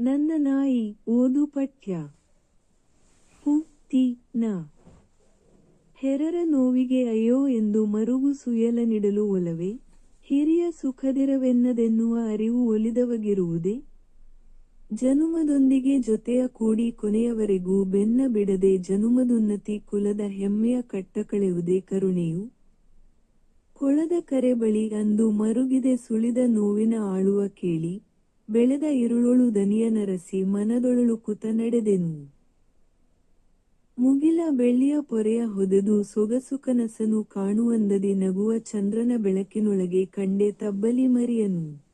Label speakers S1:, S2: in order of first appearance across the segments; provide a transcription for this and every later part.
S1: ನನ್ನ ನಾಯಿ ಓದು ಪಠ್ಯ. ಪು ನ ಹೆರರ ನೋವಿಗೆ ಅಯ್ಯೋ ಎಂದು ಮರುಗು ಸುಯಲ ನೀಡಲು ಒಲವೆ. ಹಿರಿಯ ಸುಖದಿರವೆನ್ನದೆನ್ನುವ ಅರಿವು ಒಲಿದವಗಿರುವುದೇ. ಜನುಮದೊಂದಿಗೆ ಜೊತೆಯ ಕೂಡಿ ಕೊನೆಯವರೆಗೂ ಬೆನ್ನ ಬಿಡದೆ ಜನುಮದುನ್ನತಿ ಕುಲದ ಹೆಮ್ಮೆಯ ಕಟ್ಟಕಳೆಯುವುದೇ ಕರುಣೆಯು. ಕೊಳದ ಕರೆ ಬಳಿ ಅಂದು ಮರುಗಿದೆ ಸುಳಿದ ನೋವಿನ ಆಳುವ ಕೇಳಿ. ಬೆಳೆದ ಇರುಳೊಳು ದನಿಯ ನರಸಿ ಮನದೊಳಳು ಕುತ ನಡೆದೆನು. ಮುಗಿಲ ಬೆಳ್ಳಿಯ ಪೊರೆಯ ಹೊದೆದು ಸೊಗಸು ಕನಸನು ಕಾಣುವಂದದಿ ನಗುವ ಚಂದ್ರನ ಬೆಳಕಿನೊಳಗೆ ಕಂಡೆ ತಬ್ಬಲಿ ಮರಿಯನು.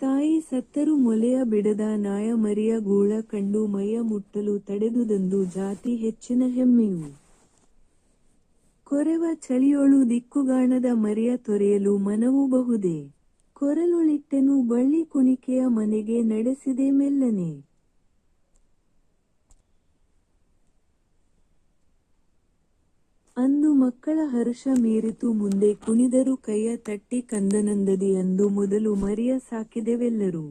S1: ತಾಯಿ ಸತ್ತರು ಮೊಲೆಯ ಬಿಡದ ನಾಯ ಮರಿಯ ಗೋಳ ಕಂಡು ಮೈಯ ಮುಟ್ಟಲು ತಡೆದುದಂದು ಜಾತಿ ಹೆಚ್ಚಿನ ಹೆಮ್ಮೆಯು. ಕೊರೆವ ಚಳಿಯೊಳು ದಿಕ್ಕುಗಾಣದ ಮರಿಯ ತೊರೆಯಲು ಮನವು ಬಹುದೇ. ಕೊರಲುಳಿಟ್ಟೆನು ಬಳ್ಳಿ ಕುಣಿಕೆಯ ಮನೆಗೆ ನಡೆಸಿದೆ ಮೆಲ್ಲನೆ. ಅಂದು ಮಕ್ಕಳ ಹರ್ಷ ಮೀರಿತು ಮುಂದೆ ಕುಣಿದರು ಕೈಯ ತಟ್ಟಿ ಕಂದನಂದದಿ ಅಂದು ಮೊದಲು ಮರಿಯ ಸಾಕಿದೆವೆಲ್ಲರೂ.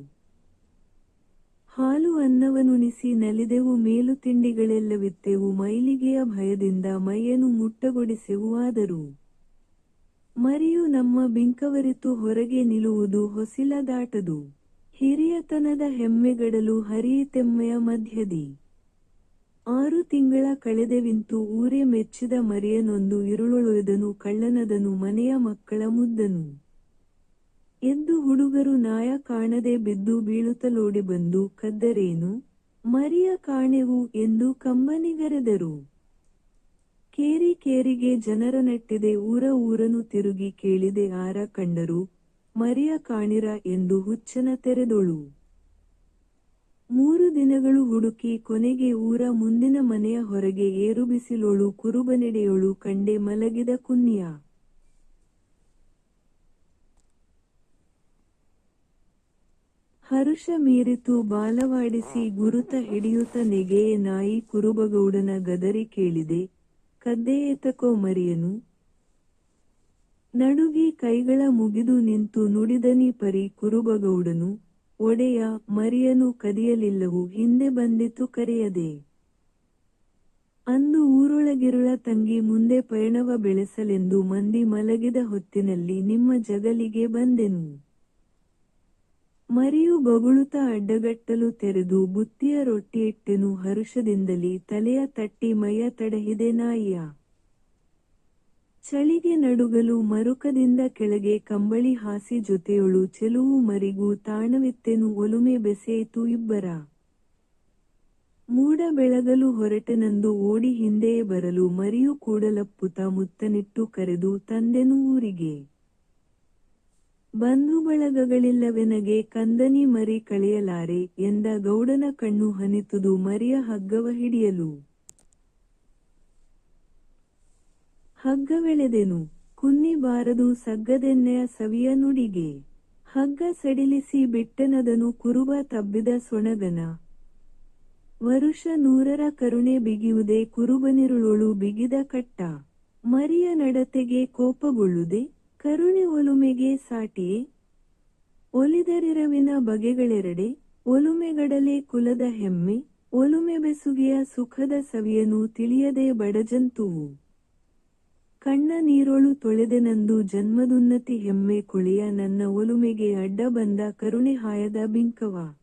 S1: ಹಾಲು ಅನ್ನವನುಣಿಸಿ ನಲಿದೆವು ಮೇಲು ತಿಂಡಿಗಳೆಲ್ಲವಿತ್ತೆವು ಮೈಲಿಗೆಯ ಭಯದಿಂದ ಮೈಯನ್ನು ಮುಟ್ಟಗೊಡಿಸೆವು ಆದರೂ. ಮರಿಯು ನಮ್ಮ ಬಿಂಕವರಿತು ಹೊರಗೆ ನಿಲ್ಲುವುದು ಹೊಸಿಲದಾಟದು. ಹಿರಿಯತನದ ಹೆಮ್ಮೆಗಡಲು ಹರಿಯಿತೆಮ್ಮೆಯ ಮಧ್ಯದಿ. ಆರು ತಿಂಗಳ ಕಳೆದೆವಿಂತು ಊರೇ ಮೆಚ್ಚಿದ ಮರಿಯನೊಂದು ಇರುಳೊಳೆದನು ಕಳ್ಳನದನು ಮನೆಯ ಮಕ್ಕಳ ಮುದ್ದನು. ಎದ್ದು ಹುಡುಗರು ನಾಯ ಕಾಣದೆ ಬಿದ್ದು ಬೀಳುತ್ತಲೋಡಿ ಬಂದು ಕದ್ದರೇನು? ಮರಿಯ ಕಾಣೆವು ಎಂದು ಕಂಬನಿಗರೆದರು. ಕೇರಿ ಕೇರಿಗೆ ಜನರ ನೆಟ್ಟಿದೆ ಊರ ಊರನು ತಿರುಗಿ ಕೇಳಿದೆ ಆರ ಕಂಡರು, ಮರಿಯ ಕಾಣಿರ ಎಂದು ಹುಚ್ಚನ ತೆರೆದೊಳು. ಮೂರು ದಿನಗಳು ಹುಡುಕಿ ಕೊನೆಗೆ ಊರ ಮುಂದಿನ ಮನೆಯ ಹೊರಗೆ ಏರು ಬಿಸಿಲೋಳು ಕುರುಬನೆಡೆಯೋಳು ಕಂಡೆ ಮಲಗಿದ ಕುನ್ನಿಯ ಹರುಷ ಮೀರಿತು ಬಾಲವಾಡಿಸಿ ಗುರುತ ಹಿಡಿಯುತ್ತ ನೆಗೆಯೇ ನಾಯಿ ಕುರುಬಗೌಡನ ಗದರಿ ಕೇಳಿದೆ ಕದ್ದೆಯೇತಕೋ ಮರಿಯನು. ನಡುಗಿ ಕೈಗಳ ಮುಗಿದು ನಿಂತು ನುಡಿದನಿ ಪರಿ ಕುರುಬಗೌಡನು, ಒಡೆಯ ಮರಿಯನು ಕದಿಯಲಿಲ್ಲವು, ಹಿಂದೆ ಬಂದಿತು ಕರೆಯದೆ. ಅಂದು ಊರೊಳಗಿರುಳ ತಂಗಿ ಮುಂದೆ ಪಯಣವ ಬೆಳೆಸಲೆಂದು ಮಂದಿ ಮಲಗಿದ ಹೊತ್ತಿನಲ್ಲಿ ನಿಮ್ಮ ಜಗಲಿಗೆ ಬಂದೆನು. ಮರಿಯು ಬಗುಳುತ ಅಡ್ಡಗಟ್ಟಲು ತೆರೆದು ಬುತ್ತಿಯ ರೊಟ್ಟಿಯಿಟ್ಟೆನು ಹರುಷದಿಂದಲಿ ತಲೆಯ ತಟ್ಟಿ ಮೈಯ ತಡಹಿದೆ ನಾಯಿಯ. ಚಳಿಗೆ ನಡುಗಲು ಮರುಕದಿಂದ ಕೆಳಗೆ ಕಂಬಳಿ ಹಾಸಿ ಜೊತೆಯೊಳು ಚೆಲುವು ಮರಿಗೂ ತಾಣವಿತ್ತೆನು ಒಲುಮೆ ಬೆಸೆಯಿತು ಇಬ್ಬರ. ಮೂಡ ಬೆಳಗಲು ಹೊರಟೆನಂದು ಓಡಿ ಹಿಂದೆಯೇ ಬರಲು ಮರಿಯು ಕೂಡಲಪ್ಪುತ ಮುತ್ತನಿಟ್ಟು ಕರೆದು ತಂದೆನು ಊರಿಗೆ. ಬಂಧು ಬಳಗಗಳಿಲ್ಲವೆನಗೆ ಕಂದನಿ ಮರಿ ಕಳೆಯಲಾರೆ ಎಂದ ಗೌಡನ ಕಣ್ಣು ಹನಿತುದು ಮರಿಯ ಹಗ್ಗವ ಹಿಡಿಯಲು. ಹಗ್ಗವೆಳೆದೆನು, ಕುನ್ನಿ ಬಾರದು ಸಗ್ಗದೆನ್ನೆಯ ಸವಿಯ ನುಡಿಗೆ. ಹಗ್ಗ ಸಡಿಲಿಸಿ ಬಿಟ್ಟನದನು ಕುರುಬ ತಬ್ಬಿದ ಸೊಣಗನ. ವರುಷ ನೂರರ ಕರುಣೆ ಬಿಗಿಯುವುದೇ ಕುರುಬನಿರುಳೊಳು ಬಿಗಿದ ಕಟ್ಟ. ಮರಿಯ ನಡತೆಗೆ ಕೋಪಗೊಳ್ಳುದೆ ಕರುಣೆ ಒಲುಮೆಗೆ ಸಾಟಿಯೇ ಒಲಿದರಿರವಿನ ಬಗೆಗಳೆರಡೆ, ಒಲುಮೆಗಡಲೆ ಕುಲದ ಹೆಮ್ಮೆ, ಒಲುಮೆ ಬೆಸುಗೆಯ ಸುಖದ ಸವಿಯನು ತಿಳಿಯದೆ ಬಡಜಂತುವು. ಕಣ್ಣ ನೀರೊಳು ತೊಳೆದೆನಂದು ಜನ್ಮದುನ್ನತಿ ಹೆಮ್ಮೆ ಕುಳಿಯ ನನ್ನ ಒಲುಮೆಗೆ ಅಡ್ಡ ಬಂದ ಕರುಣೆ ಹಾಯದ ಬಿಂಕವ.